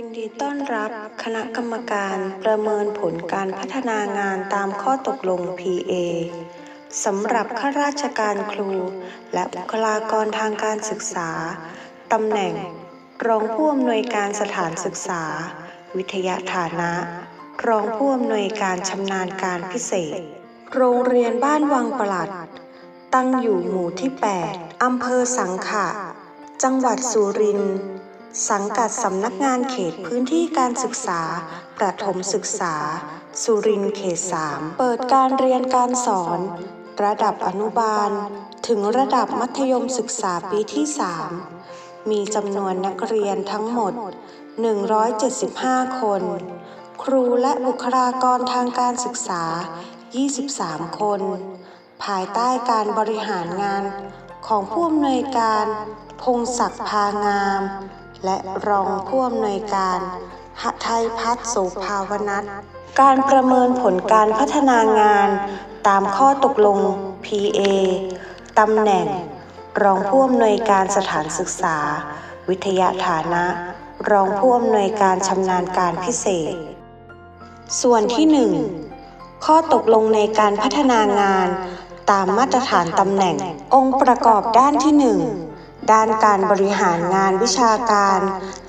ยินดีต้อนรับคณะกรรมการประเมินผลการพัฒนางานตามข้อตกลง PA สำหรับข้าราชการครู และบุคลากรทางการศึกษา ตำแหน่ง รองผู้อำนวยการสถานศึกษา วิทยาฐานะ รองผู้อำนวยการชำนาญการพิเศษ โรงเรียนบ้านวังประหลัด ตั้งอยู่หมู่ที่ 8 อำเภอสังขะ จังหวัดสุรินทร์ สังกัดสำนักงานเขตพื้นที่การศึกษา ประถมศึกษา สุรินทร์เขต3เปิดการเรียนการสอน ระดับอนุบาล ถึงระดับมัธยมศึกษาปีที่3มีจำนวนนักเรียนทั้งหมด 175 คน ครูและบุคลากรทางการศึกษา 23 คน ภายใต้การบริหารงานของผู้อำนวยการ พงศักดิ์พางาม และรองผู้อำนวยการหทัยพัฒน์โสภาวนัทการประเมินผลการพัฒนางานตามข้อตกลง PA ตำแหน่ง รองผู้อำนวยการสถานศึกษา วิทยาฐานะ รองผู้อำนวยการชำนาญการพิเศษ ส่วนที่ 1 ข้อตกลงในการพัฒนางานตามมาตรฐานตำแหน่งองค์ประกอบด้านที่ 1 ด้านการบริหารงานวิชาการ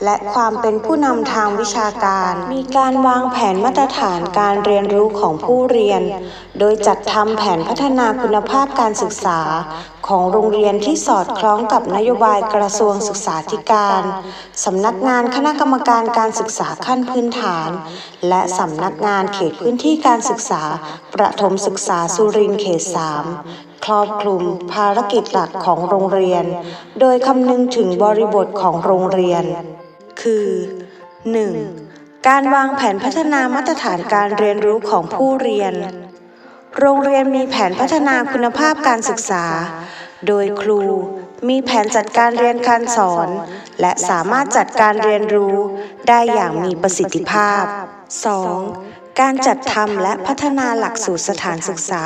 และความเป็นผู้นำทางวิชาการ มีการวางแผนมาตรฐานการเรียนรู้ของผู้เรียน โดยจัดทำแผนพัฒนาคุณภาพการศึกษา ของโรงเรียนที่สอดคล้องกับนโยบายกระทรวงศึกษาธิการ สำนักงานคณะกรรมการการศึกษาขั้นพื้นฐาน และสำนักงานเขตพื้นที่การศึกษา ประถมศึกษาสุรินทร์เขต 3 ครอบคลุมภารกิจหลักของโรงเรียน โดยคำนึงถึงบริบทของโรงเรียน คือ 1. การวางแผนพัฒนามาตรฐานการเรียนรู้ของผู้เรียน โรงเรียนมีแผนพัฒนาคุณภาพการศึกษา โดยครูมีแผนจัดการเรียนการสอน และสามารถจัดการเรียนรู้ได้อย่างมีประสิทธิภาพ 2. การจัดทำและพัฒนาหลักสูตรสถานศึกษา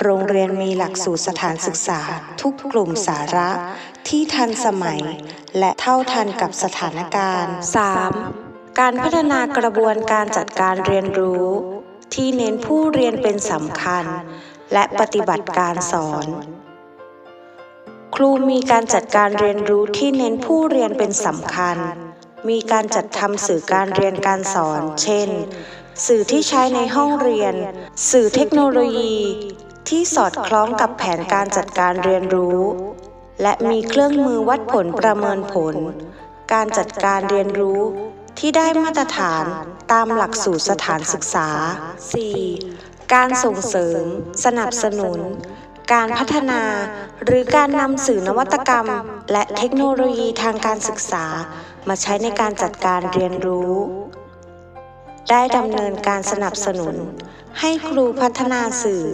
โรงเรียนมีหลักสูตรสถานศึกษา ทุกกลุ่มสาระ ที่ทันสมัย และเท่าทันกับสถานการณ์ 3. การพัฒนากระบวนการจัดการเรียนรู้ ที่เน้นผู้เรียนเป็นสำคัญ และปฏิบัติการสอน ครูมีการจัดการเรียนรู้ที่เน้นผู้เรียนเป็นสำคัญ มีการจัดทำสื่อการเรียนการสอน เช่น สื่อที่ใช้ในห้องเรียน สื่อเทคโนโลยี ที่สอดคล้องกับแผนการจัดการเรียนรู้ และมีเครื่องมือวัดผลประเมินผล การจัดการเรียนรู้ ที่ได้มาตรฐานตามหลักสูตรสถานศึกษา 4. การส่งเสริม สนับสนุน การพัฒนาหรือการนำสื่อนวัตกรรม และเทคโนโลยีทางการศึกษา มาใช้ในการจัดการเรียนรู้ ได้ดำเนินการสนับสนุน ให้ครูพัฒนาสื่อ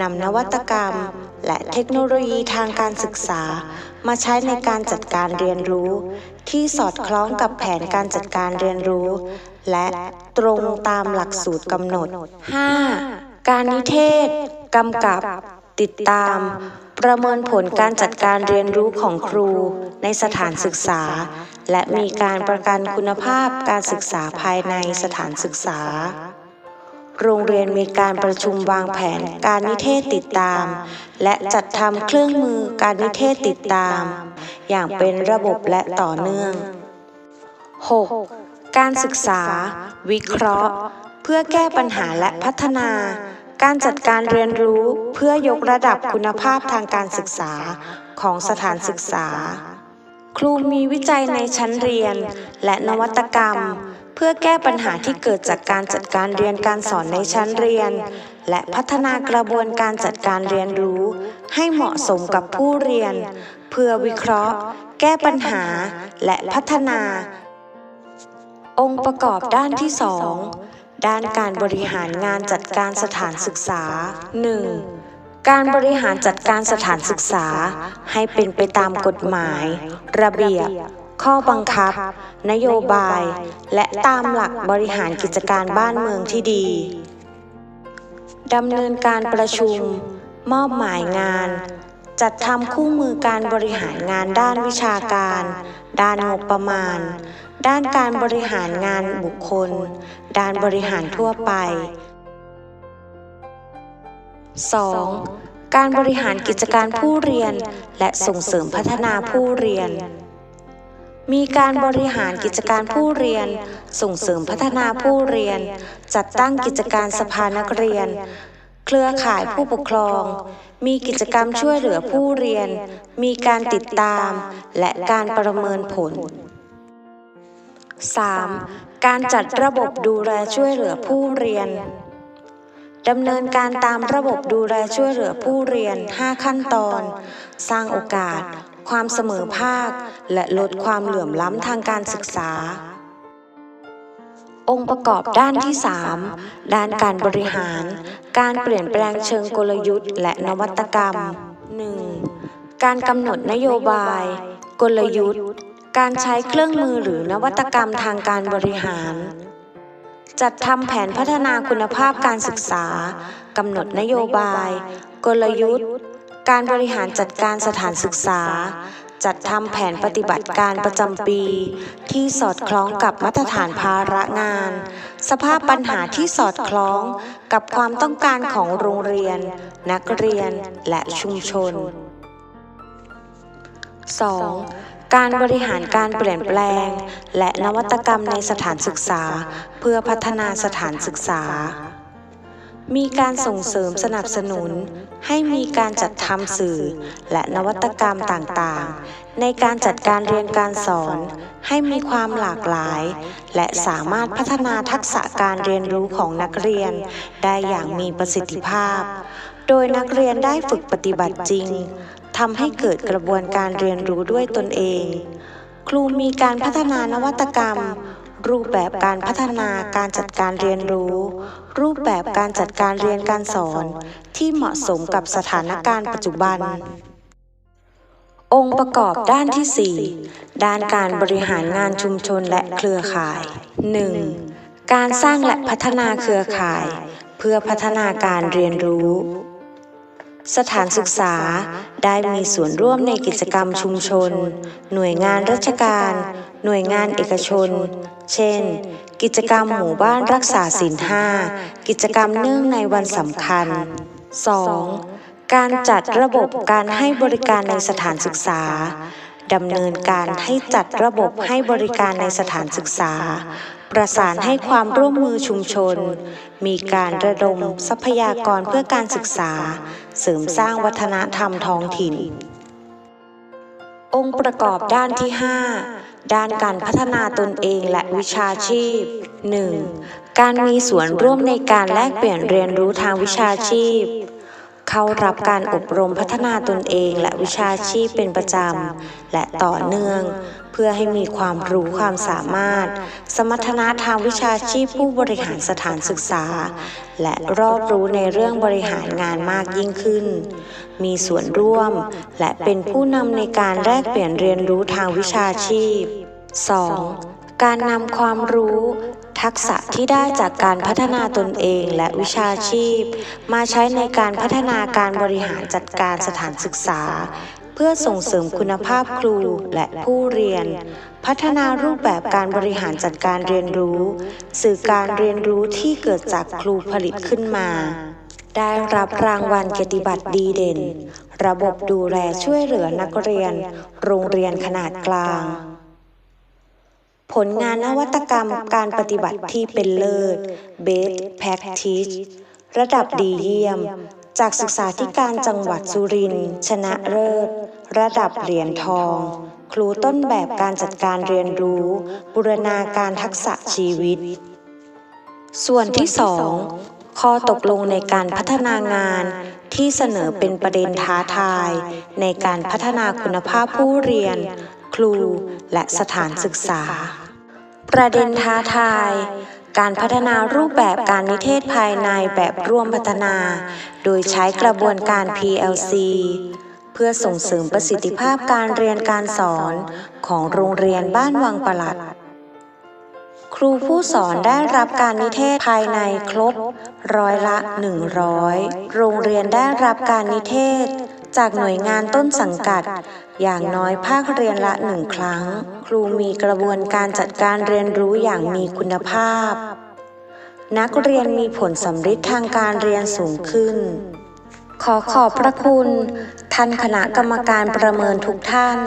นำนวัตกรรม และเทคโนโลยีทางการศึกษา มาใช้ในการจัดการเรียนรู้ ที่สอดคล้องกับแผนการจัดการเรียนรู้ และตรงตามหลักสูตรกำหนด 5. การนิเทศกำกับ ติดตาม ประเมินผลการจัดการเรียนรู้ของครู ในสถานศึกษา และมีการประกันคุณภาพการศึกษาภายในสถานศึกษา โรงเรียนมีการประชุมวางแผนการนิเทศติดตาม และจัดทำเครื่องมือการนิเทศติดตาม อย่างเป็นระบบและต่อเนื่อง 6. การศึกษา วิเคราะห์ เพื่อแก้ปัญหาและพัฒนา การจัดการเรียนรู้เพื่อยกระดับคุณภาพทางการศึกษาของสถานศึกษา ครูมีวิจัยในชั้นเรียนและนวัตกรรม เพื่อแก้ปัญหาที่เกิดจากการจัดการเรียนการสอนในชั้นเรียน และพัฒนากระบวนการจัดการเรียนรู้ ให้เหมาะสมกับผู้เรียน เพื่อวิเคราะห์ แก้ปัญหา และพัฒนา องค์ประกอบด้านที่2ด้านการบริหารงานจัดการสถานศึกษา 1. การบริหารจัดการสถานศึกษา ให้เป็นไปตามกฎหมาย ระเบียบ ข้อบังคับ นโยบาย และตามหลักบริหารกิจการบ้านเมืองที่ดีดำเนินการประชุม มอบหมายงาน จัดทำคู่มือการบริหารงานด้านวิชาการ ด้านงบประมาณ ด้านการบริหารงานบุคคล ด้านบริหารทั่วไป 2. การบริหารกิจการผู้เรียน และส่งเสริมพัฒนาผู้เรียน มีการบริหารกิจการผู้เรียน ส่งเสริมพัฒนาผู้เรียน จัดตั้งกิจการสภานักเรียน เครือข่ายผู้ปกครอง มีกิจกรรมช่วยเหลือผู้เรียน มีการติดตาม และการประเมินผล 3. การจัดระบบดูแลช่วยเหลือผู้เรียนดำเนินการตามระบบดูแลช่วยเหลือผู้เรียน 5 ขั้นตอน สร้างโอกาส ความเสมอภาค และลดความเหลื่อมล้ำทางการศึกษา องค์ประกอบด้านที่ 3 ด้านการบริหาร การเปลี่ยนแปลงเชิงกลยุทธ์ และนวัตกรรม 1. การกำหนดนโยบาย กลยุทธ์ การใช้เครื่องมือหรือนวัตกรรมทางการบริหาร จัดทำแผนพัฒนาคุณภาพการศึกษากำหนดนโยบาย กลยุทธ์ การบริหารจัดการสถานศึกษา จัดทำแผนปฏิบัติการประจำปี ที่สอดคล้องกับมาตรฐานภาระงาน สภาพปัญหาที่สอดคล้องกับความต้องการของโรงเรียน นักเรียนและชุมชน 2. การบริหารการเปลี่ยนแปลง และนวัตกรรมในสถานศึกษา เพื่อพัฒนาสถานศึกษา มีการส่งเสริมสนับสนุน ให้มีการจัดทำสื่อ และนวัตกรรมต่างๆ ในการจัดการเรียนการสอน ให้มีความหลากหลาย และสามารถพัฒนาทักษะการเรียนรู้ของนักเรียน ได้อย่างมีประสิทธิภาพ โดยนักเรียนได้ฝึกปฏิบัติจริงทำให้เกิดกระบวนการเรียนรู้ด้วยตนเอง ครูมีการพัฒนานวัตกรรม รูปแบบการพัฒนาการจัดการเรียนรู้ รูปแบบการจัดการเรียนการสอน ที่เหมาะสมกับสถานการณ์ปัจจุบัน องค์ประกอบด้านที่ 4 ด้านการบริหารงานชุมชนและเครือข่าย 1. การสร้างและพัฒนาเครือข่าย เพื่อพัฒนาการเรียนรู้สถานศึกษาได้มีส่วนร่วมในกิจกรรมชุมชน หน่วยงานราชการ หน่วยงานเอกชน เช่น กิจกรรมหมู่บ้านรักษาศีลห้ากิจกรรมเนื่องในวันสำคัญ 2. การจัดระบบการให้บริการในสถานศึกษาดำเนินการให้จัดระบบให้บริการในสถานศึกษา ประสานให้ความร่วมมือชุมชน มีการระดมทรัพยากรเพื่อการศึกษา เสริมสร้างวัฒนธรรมท้องถิ่น องค์ประกอบด้านที่ 5 ด้านการพัฒนาตนเองและวิชาชีพ 1. การมีส่วนร่วมในการแลกเปลี่ยนเรียนรู้ทางวิชาชีพ เข้ารับการอบรมพัฒนาตนเองและวิชาชีพเป็นประจำ และต่อเนื่อง เพื่อให้มีความรู้ความสามารถ สมรรถนะทางวิชาชีพผู้บริหารสถานศึกษา และรอบรู้ในเรื่องบริหารงานมากยิ่งขึ้น มีส่วนร่วม และเป็นผู้นำในการแลกเปลี่ยนเรียนรู้ทางวิชาชีพ 2. การนำความรู้ทักษะที่ได้จากการพัฒนาตนเองและวิชาชีพ มาใช้ในการพัฒนาการบริหารจัดการสถานศึกษา เพื่อส่งเสริมคุณภาพครูและผู้เรียน พัฒนารูปแบบการบริหารจัดการเรียนรู้ สื่อการเรียนรู้ที่เกิดจากครูผลิตขึ้นมา ได้รับรางวัลเกียรติบัตรดีเด่น ระบบดูแลช่วยเหลือนักเรียน โรงเรียนขนาดกลางผลงานนวัตกรรมการปฏิบัติที่เป็นเลิศ Best Practice ระดับดีเยี่ยม จากศึกษาธิการจังหวัดสุรินทร์ชนะเลิศ ระดับเหรียญทอง ครูต้นแบบการจัดการเรียนรู้ บูรณาการทักษะชีวิต ส่วนที่ 2 ข้อตกลงในการพัฒนางานที่เสนอเป็นประเด็นท้าทาย ในการพัฒนาคุณภาพผู้เรียน ครูและสถานศึกษา ประเด็นท้าทาย การพัฒนารูปแบบการนิเทศภายในแบบร่วมพัฒนา โดยใช้กระบวนการ PLC เพื่อส่งเสริมประสิทธิภาพการเรียนการสอนของโรงเรียนบ้านวังประหลัด ครูผู้สอนได้รับการนิเทศภายในครบร้อยละ 100 โรงเรียนได้รับการนิเทศ จากหน่วยงานต้นสังกัด อย่างน้อยภาคเรียนละหนึ่งครั้ง ครูมีกระบวนการจัดการเรียนรู้อย่างมีคุณภาพ นักเรียนมีผลสำฤทธิ์ทางการเรียนสูงขึ้นขอขอบพระคุณ ท่านคณะกรรมการประเมินทุกท่าน